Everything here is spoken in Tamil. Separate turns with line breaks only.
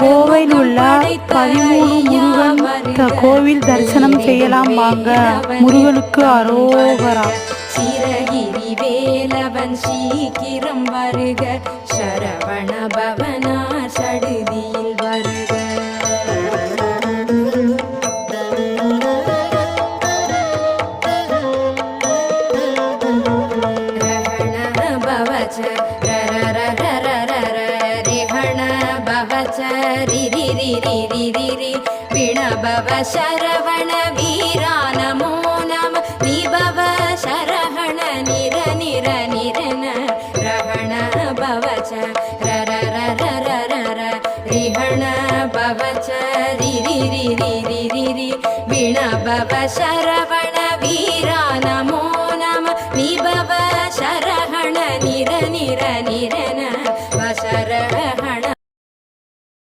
கோவையில் உள்ள பதிமூணு முருகன் கோவில் தரிசனம் செய்யலாம் வாங்க. முருகனுக்கு அரோகரா.
சிரகிரி வேலவன் சீக்கிரம் வருக. சரவண பவனா சடுதியில் வருக. ரஹண பவச்ச ரரரரரரர பவச்ச ரிரி பிணபவ சரவண வீரா நமோ நம நிபவ சரஹண நிர நிர நிரன ரஹண பவச்ச ரரரரரரர ரிஹண பவச்ச ரிரி ரிரி ரிரி ரி பிணபவ சரவண வீரா நமோ நம நிபவ சரஹண நிர நிர நிரன